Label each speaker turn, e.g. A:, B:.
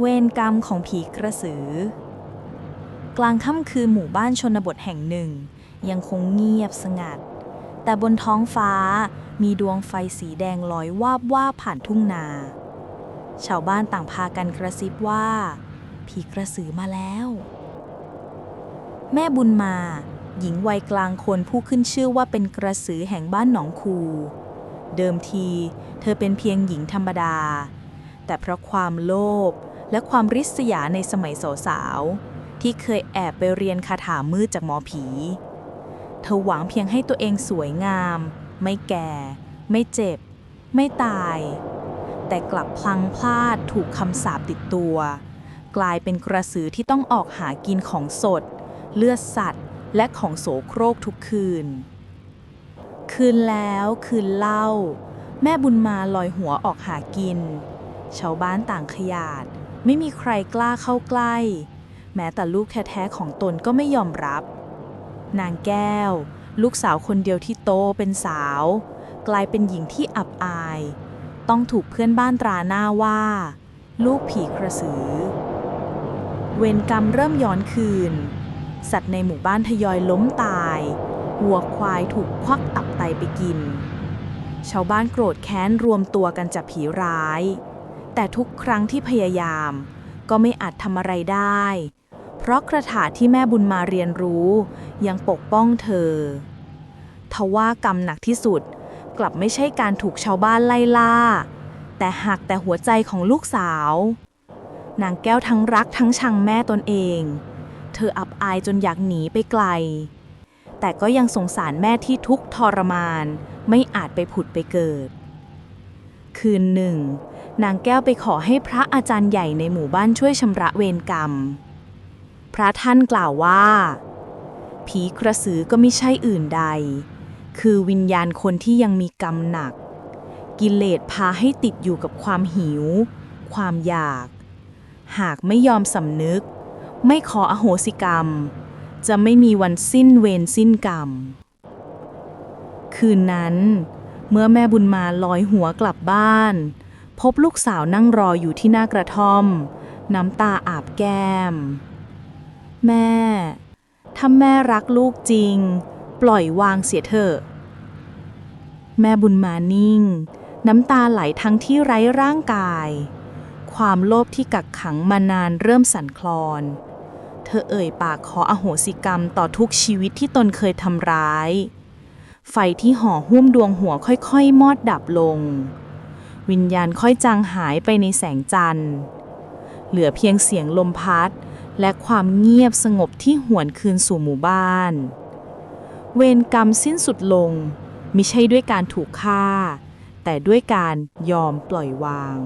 A: เวรกรรมของผีกระสือ กลางค่ำคืนหมู่บ้านชนบทแห่งหนึ่ง ยังคงเงียบสงัด แต่บนท้องฟ้ามีดวงไฟสีแดงลอยวาบว่าบผ่านทุ่งนา ชาวบ้านต่างพากันกระซิบว่า ผีกระสือมาแล้ว แม่บุญมา หญิงวัยกลางคนผู้ขึ้นชื่อว่าเป็นกระสือแห่งบ้านหนองคู เดิมที เธอเป็นเพียงหญิงธรรมดา แต่เพราะความโลภ และความริษยาในสมัยสาวๆที่เคยแอบไปเรียนคาถามืดจากหมอผี เธอหวังเพียงให้ตัวเองสวยงาม ไม่แก่ ไม่เจ็บ ไม่ตาย แต่กลับพลังพลาดถูกคำสาปติดตัว กลายเป็นกระสือที่ต้องออกหากินของสด เลือดสัตว์ และของโสโครกทุกคืน คืนแล้วคืนเล่า แม่บุญมาลอยหัวออกหากินชาวบ้านต่างขยาด ไม่มีใครกล้าเข้าใกล้ แม้แต่ลูกแท้ๆของตนก็ไม่ยอมรับ นางแก้ว ลูกสาวคนเดียวที่โตเป็นสาว กลายเป็นหญิงที่อับอาย ต้องถูกเพื่อนบ้านตราหน้าว่า ลูกผีกระสือ เวรกรรมเริ่มย้อนคืน สัตว์ในหมู่บ้านทยอยล้มตายวัวควายถูกควักตับไตไปกิน ชาวบ้านโกรธแค้นรวมตัวกันจับผีร้าย แต่ทุกครั้งที่พยายาม ก็ไม่อาจทำอะไรได้ เพราะกระถาที่แม่บุญมาเรียนรู้ ยังปกป้องเธอ ทว่ากรรมหนักที่สุด กลับไม่ใช่การถูกชาวบ้านไล่ล่า แต่หักแต่หัวใจของลูกสาว นางแก้วทั้งรักทั้งชังแม่ตนเอง เธออับอายจนอยากหนีไปไกล แต่ก็ยังสงสารแม่ที่ทุกทรมาน ไม่อาจไปผุดไปเกิด คืนหนึ่ง นางแก้วไปขอให้พระอาจารย์ใหญ่ในหมู่บ้านช่วยชำระเวรกรรม พระท่านกล่าวว่า ผีกระสือก็ไม่ใช่อื่นใด คือวิญญาณคนที่ยังมีกรรมหนัก กิเลสพาให้ติดอยู่กับความหิว ความอยาก หากไม่ยอมสำนึก ไม่ขออโหสิกรรม จะไม่มีวันสิ้นเวรสิ้นกรรม คืนนั้น เมื่อแม่บุญมาลอยหัวกลับบ้าน พบลูกสาวนั่งรออยู่ที่หน้ากระท่อม น้ำตาอาบแก้ม แม่ถ้าแม่รักลูกจริง ปล่อยวางเสียเถอะแม่บุญมานิ่ง น้ำตาไหลทั้งที่ไร้ร่างกาย ความโลภที่กักขังมานานเริ่มสั่นคลอน เธอเอ่ยปากขออโหสิกรรมต่อทุกชีวิตที่ตนเคยทำร้าย ไฟที่ห่อหุ้มดวงหัวค่อยๆ มอดดับลง วิญญาณค่อยจางหายไปในแสงจันทร์ เหลือเพียงเสียงลมพัด และความเงียบสงบที่หวนคืนสู่หมู่บ้าน เวรกรรมสิ้นสุดลงมิใช่ด้วยการถูกฆ่า แต่ด้วยการยอมปล่อยวาง